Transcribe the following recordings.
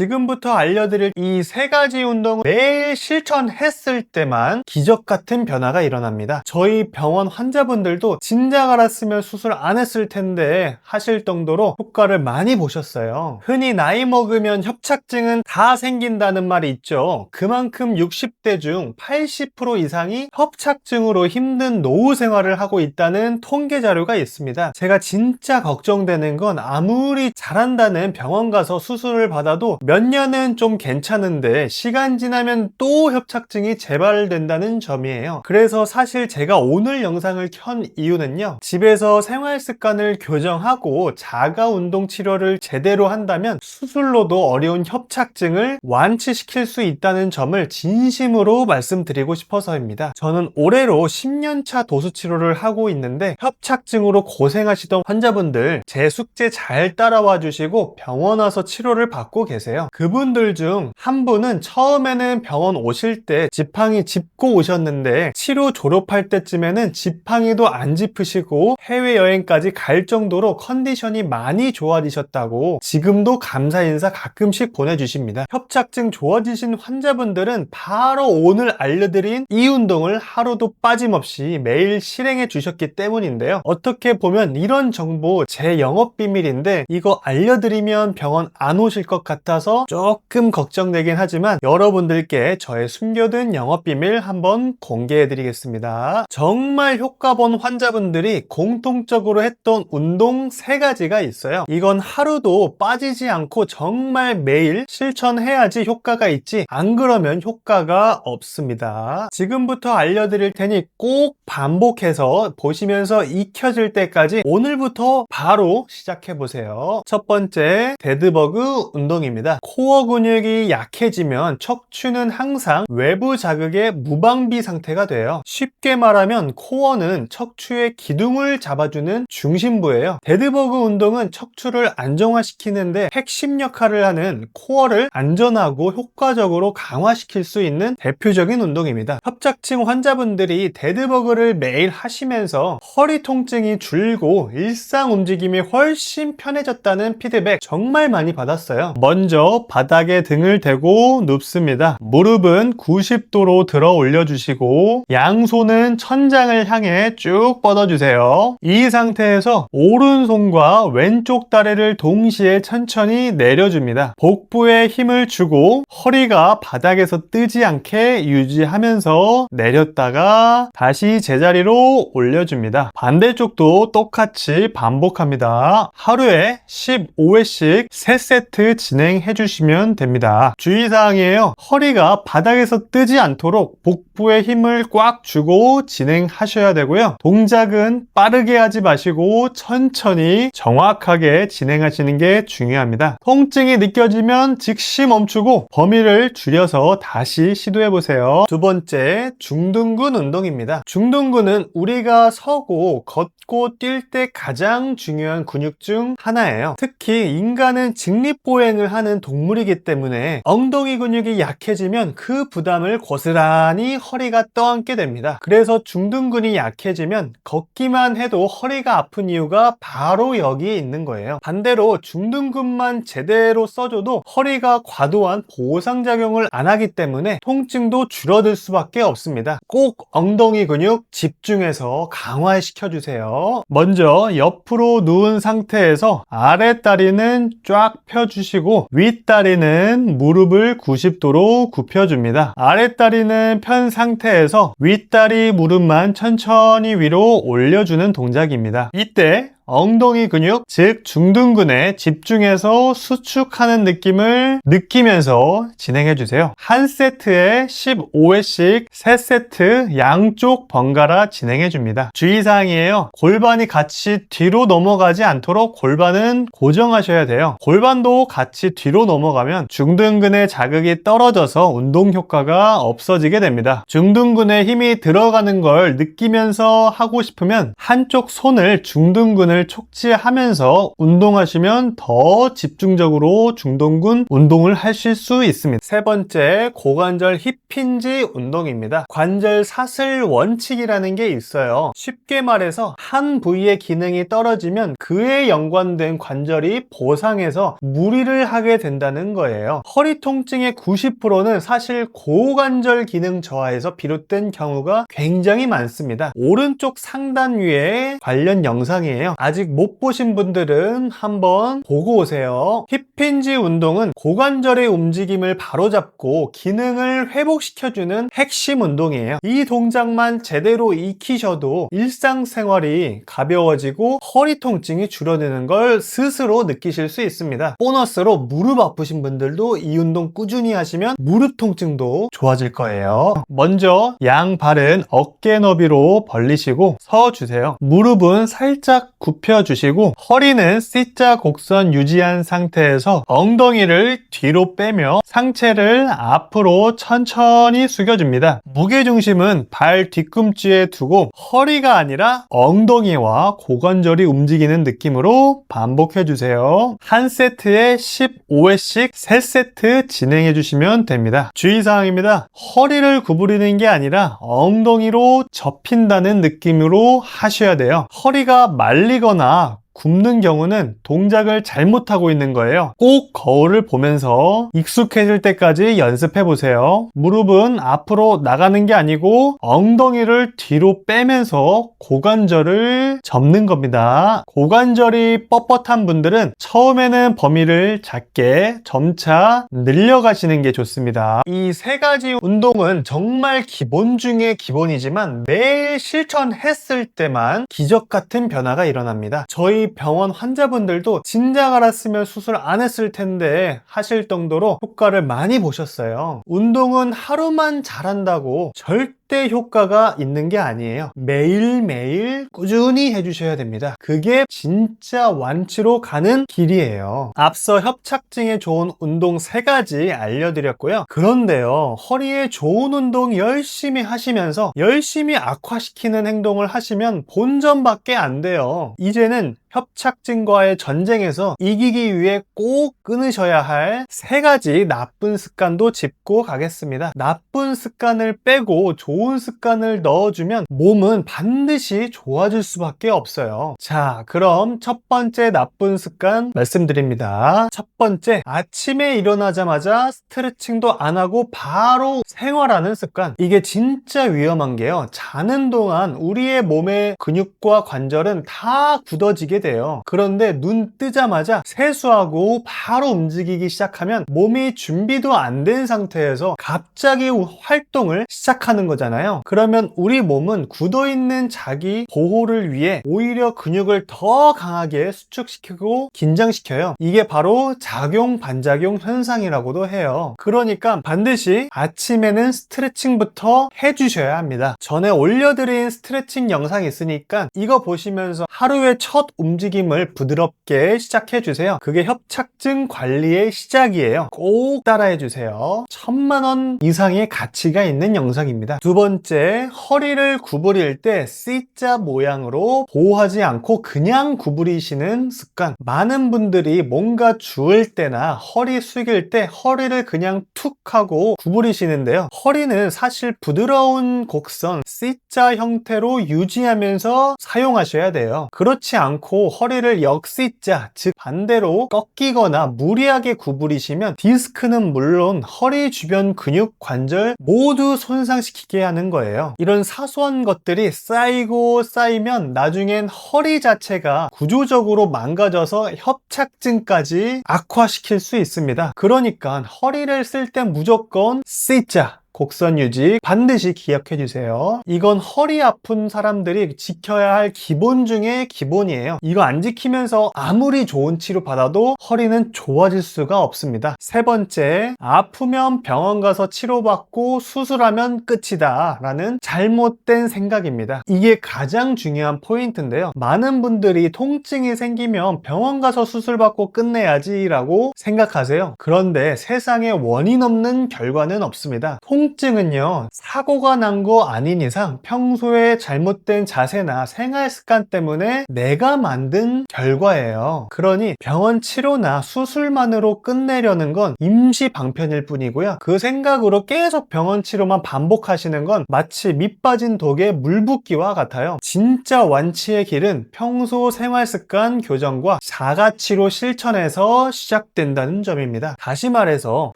지금부터 알려드릴 이 세 가지 운동을 매일 실천했을 때만 기적 같은 변화가 일어납니다. 저희 병원 환자분들도 진작 알았으면 수술 안 했을 텐데 하실 정도로 효과를 많이 보셨어요. 흔히 나이 먹으면 협착증은 다 생긴다는 말이 있죠. 그만큼 60대 중 80% 이상이 협착증으로 힘든 노후 생활을 하고 있다는 통계 자료가 있습니다. 제가 진짜 걱정되는 건 아무리 잘한다는 병원 가서 수술을 받아도 몇 년은 좀 괜찮은데 시간 지나면 또 협착증이 재발된다는 점이에요. 그래서 사실 제가 오늘 영상을 켠 이유는요. 집에서 생활 습관을 교정하고 자가 운동 치료를 제대로 한다면 수술로도 어려운 협착증을 완치시킬 수 있다는 점을 진심으로 말씀드리고 싶어서입니다. 저는 올해로 10년차 도수 치료를 하고 있는데 협착증으로 고생하시던 환자분들 제 숙제 잘 따라와 주시고 병원 와서 치료를 받고 계세요. 그분들 중 한 분은 처음에는 병원 오실 때 지팡이 짚고 오셨는데 치료 졸업할 때쯤에는 지팡이도 안 짚으시고 해외여행까지 갈 정도로 컨디션이 많이 좋아지셨다고 지금도 감사 인사 가끔씩 보내주십니다. 협착증 좋아지신 환자분들은 바로 오늘 알려드린 이 운동을 하루도 빠짐없이 매일 실행해 주셨기 때문인데요. 어떻게 보면 이런 정보 제 영업 비밀인데 이거 알려드리면 병원 안 오실 것 같아 서 조금 걱정되긴 하지만 여러분들께 저의 숨겨둔 영업 비밀 한번 공개해 드리겠습니다. 정말 효과 본 환자분들이 공통적으로 했던 운동 세 가지가 있어요. 이건 하루도 빠지지 않고 정말 매일 실천해야지 효과가 있지 안 그러면 효과가 없습니다. 지금부터 알려드릴 테니 꼭 반복해서 보시면서 익혀질 때까지 오늘부터 바로 시작해 보세요. 첫 번째 데드버그 운동입니다. 코어 근육이 약해지면 척추는 항상 외부 자극의 무방비 상태가 돼요. 쉽게 말하면 코어는 척추의 기둥을 잡아주는 중심부예요. 데드버그 운동은 척추를 안정화시키는데 핵심 역할을 하는 코어를 안전하고 효과적으로 강화시킬 수 있는 대표적인 운동입니다. 협착증 환자분들이 데드버그를 매일 하시면서 허리 통증이 줄고 일상 움직임이 훨씬 편해졌다는 피드백 정말 많이 받았어요. 먼저 바닥에 등을 대고 눕습니다. 무릎은 90도로 들어 올려주시고 양손은 천장을 향해 쭉 뻗어주세요. 이 상태에서 오른손과 왼쪽 다리를 동시에 천천히 내려줍니다. 복부에 힘을 주고 허리가 바닥에서 뜨지 않게 유지하면서 내렸다가 다시 제자리로 올려줍니다. 반대쪽도 똑같이 반복합니다. 하루에 15회씩 3세트 진행해 주시면 됩니다. 주의사항이에요. 허리가 바닥에서 뜨지 않도록 복부에 힘을 꽉 주고 진행하셔야 되고요. 동작은 빠르게 하지 마시고 천천히 정확하게 진행하시는 게 중요합니다. 통증이 느껴지면 즉시 멈추고 범위를 줄여서 다시 시도해 보세요. 두 번째, 중둔근 운동입니다. 중둔근은 우리가 서고 걷고 뛸 때 가장 중요한 근육 중 하나예요. 특히 인간은 직립보행을 하는 동물이기 때문에 엉덩이 근육이 약해지면 그 부담을 고스란히 허리가 떠안게 됩니다. 그래서 중둔근이 약해지면 걷기만 해도 허리가 아픈 이유가 바로 여기에 있는 거예요. 반대로 중둔근만 제대로 써줘도 허리가 과도한 보상작용을 안 하기 때문에 통증도 줄어들 수밖에 없습니다. 꼭 엉덩이 근육 집중해서 강화시켜 주세요. 먼저 옆으로 누운 상태에서 아랫다리는 쫙 펴주시고 윗다리는 무릎을 90도로 굽혀줍니다. 아랫다리는 편 상태에서 윗다리 무릎만 천천히 위로 올려주는 동작입니다. 이때 엉덩이 근육, 즉 중둔근에 집중해서 수축하는 느낌을 느끼면서 진행해 주세요. 한 세트에 15회씩 3세트 양쪽 번갈아 진행해 줍니다. 주의사항이에요. 골반이 같이 뒤로 넘어가지 않도록 골반은 고정하셔야 돼요. 골반도 같이 뒤로 넘어가면 중둔근의 자극이 떨어져서 운동 효과가 없어지게 됩니다. 중둔근에 힘이 들어가는 걸 느끼면서 하고 싶으면 한쪽 손을 중둔근을 기능을 촉지하면서 운동하시면 더 집중적으로 중동근 운동을 하실 수 있습니다. 세 번째, 고관절 힙힌지 운동입니다. 관절 사슬 원칙이라는 게 있어요. 쉽게 말해서 한 부위의 기능이 떨어지면 그에 연관된 관절이 보상해서 무리를 하게 된다는 거예요. 허리 통증의 90%는 사실 고관절 기능 저하에서 비롯된 경우가 굉장히 많습니다. 오른쪽 상단 위에 관련 영상이에요. 아직 못 보신 분들은 한번 보고 오세요. 힙힌지 운동은 고관절의 움직임을 바로잡고 기능을 회복시켜주는 핵심 운동이에요. 이 동작만 제대로 익히셔도 일상생활이 가벼워지고 허리 통증이 줄어드는 걸 스스로 느끼실 수 있습니다. 보너스로 무릎 아프신 분들도 이 운동 꾸준히 하시면 무릎 통증도 좋아질 거예요. 먼저 양 발은 어깨 너비로 벌리시고 서 주세요. 무릎은 살짝 굽혀 주시고 허리는 C자 곡선 유지한 상태에서 엉덩이를 뒤로 빼며 상체를 앞으로 천천히 숙여줍니다. 무게 중심은 발 뒤꿈치에 두고 허리가 아니라 엉덩이와 고관절이 움직이는 느낌으로 반복해 주세요. 한 세트에 15회씩 3세트 진행해 주시면 됩니다. 주의사항입니다. 허리를 구부리는 게 아니라 엉덩이로 접힌다는 느낌으로 하셔야 돼요. 허리가 말리 거나 굽는 경우는 동작을 잘못하고 있는 거예요. 꼭 거울을 보면서 익숙해질 때까지 연습해 보세요. 무릎은 앞으로 나가는 게 아니고 엉덩이를 뒤로 빼면서 고관절을 접는 겁니다. 고관절이 뻣뻣한 분들은 처음에는 범위를 작게 점차 늘려가시는 게 좋습니다. 이 세 가지 운동은 정말 기본 중에 기본이지만 매일 실천했을 때만 기적 같은 변화가 일어납니다. 저희 병원 환자분들도 진작 알았으면 수술 안 했을 텐데 하실 정도로 효과를 많이 보셨어요. 운동은 하루만 잘한다고 절대 효과가 있는 게 아니에요. 매일매일 꾸준히 해주셔야 됩니다. 그게 진짜 완치로 가는 길이에요. 앞서 협착증에 좋은 운동 세 가지 알려드렸고요. 그런데요, 허리에 좋은 운동 열심히 하시면서 열심히 악화시키는 행동을 하시면 본전밖에 안 돼요. 이제는 협착증과의 전쟁에서 이기기 위해 꼭 끊으셔야 할 세 가지 나쁜 습관도 짚고 가겠습니다. 나쁜 습관을 빼고 좋은 습관을 넣어주면 몸은 반드시 좋아질 수밖에 없어요. 자, 그럼 첫 번째 나쁜 습관 말씀드립니다. 첫 번째, 아침에 일어나자마자 스트레칭도 안 하고 바로 생활하는 습관. 이게 진짜 위험한 게요. 자는 동안 우리의 몸의 근육과 관절은 다 굳어지게 돼요. 그런데 눈 뜨자마자 세수하고 바로 움직이기 시작하면 몸이 준비도 안 된 상태에서 갑자기 활동을 시작하는 거잖아요. 그러면 우리 몸은 굳어있는 자기 보호를 위해 오히려 근육을 더 강하게 수축시키고 긴장시켜요. 이게 바로 작용 반작용 현상이라고도 해요. 그러니까 반드시 아침에는 스트레칭부터 해주셔야 합니다. 전에 올려드린 스트레칭 영상이 있으니까 이거 보시면서 하루의 첫 움직임을 부드럽게 시작해 주세요. 그게 협착증 관리의 시작이에요. 꼭 따라해 주세요. 천만 원 이상의 가치가 있는 영상입니다. 두 번째, 허리를 구부릴 때 C자 모양으로 보호하지 않고 그냥 구부리시는 습관. 많은 분들이 뭔가 주울 때나 허리 숙일 때 허리를 그냥 툭 하고 구부리시는데요. 허리는 사실 부드러운 곡선 C자 형태로 유지하면서 사용하셔야 돼요. 그렇지 않고 허리를 역C자, 즉 반대로 꺾이거나 무리하게 구부리시면 디스크는 물론 허리 주변 근육, 관절 모두 손상시키게 하는 거예요. 이런 사소한 것들이 쌓이고 쌓이면 나중엔 허리 자체가 구조적으로 망가져서 협착증까지 악화시킬 수 있습니다. 그러니까 허리를 쓸때 무조건 C자, 곡선 유지 반드시 기억해 주세요. 이건 허리 아픈 사람들이 지켜야 할 기본 중에 기본이에요. 이거 안 지키면서 아무리 좋은 치료 받아도 허리는 좋아질 수가 없습니다. 세 번째, 아프면 병원 가서 치료받고 수술하면 끝이다 라는 잘못된 생각입니다. 이게 가장 중요한 포인트인데요. 많은 분들이 통증이 생기면 병원 가서 수술받고 끝내야지 라고 생각하세요. 그런데 세상에 원인 없는 결과는 없습니다. 통 통증은요, 사고가 난 거 아닌 이상 평소에 잘못된 자세나 생활 습관 때문에 내가 만든 결과예요. 그러니 병원 치료나 수술만으로 끝내려는 건 임시 방편일 뿐이고요. 그 생각으로 계속 병원 치료만 반복하시는 건 마치 밑 빠진 독에 물 붓기와 같아요. 진짜 완치의 길은 평소 생활 습관 교정과 자가치료 실천에서 시작된다는 점입니다. 다시 말해서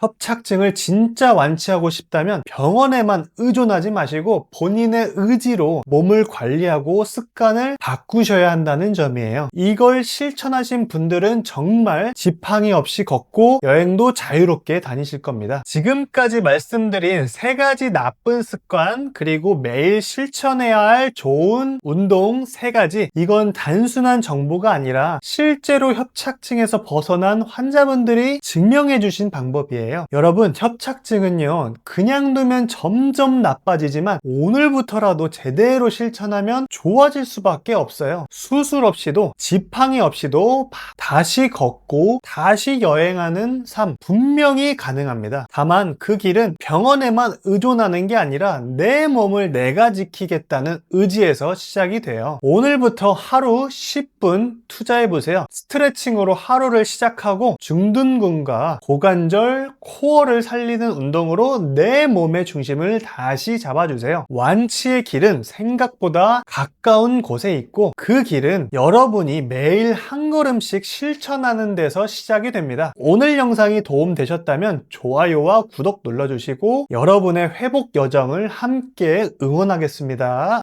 협착증을 진짜 완치하고 싶다면 병원에만 의존하지 마시고 본인의 의지로 몸을 관리하고 습관을 바꾸셔야 한다는 점이에요. 이걸 실천하신 분들은 정말 지팡이 없이 걷고 여행도 자유롭게 다니실 겁니다. 지금까지 말씀드린 세 가지 나쁜 습관 그리고 매일 실천해야 할 좋은 운동 세 가지 이건 단순한 정보가 아니라 실제로 협착증에서 벗어난 환자분들이 증명해 주신 방법이에요. 여러분 협착증은요 그냥 두면 점점 나빠지지만 오늘부터라도 제대로 실천하면 좋아질 수밖에 없어요. 수술 없이도 지팡이 없이도 바- 다시 걷고 다시 여행하는 삶 분명히 가능합니다. 다만 그 길은 병원에만 의존하는 게 아니라 내 몸을 내가 지키겠다는 의지에서 시작이 돼요. 오늘부터 하루 10분 투자해 보세요. 스트레칭으로 하루를 시작하고 중둔근과 고관절, 코어를 살리는 운동으로 내 몸의 중심을 다시 잡아주세요. 완치의 길은 생각보다 가까운 곳에 있고 그 길은 여러분이 매일 한 걸음씩 실천하는 데서 시작이 됩니다. 오늘 영상이 도움되셨다면 좋아요와 구독 눌러주시고 여러분의 회복 여정을 함께 응원하겠습니다.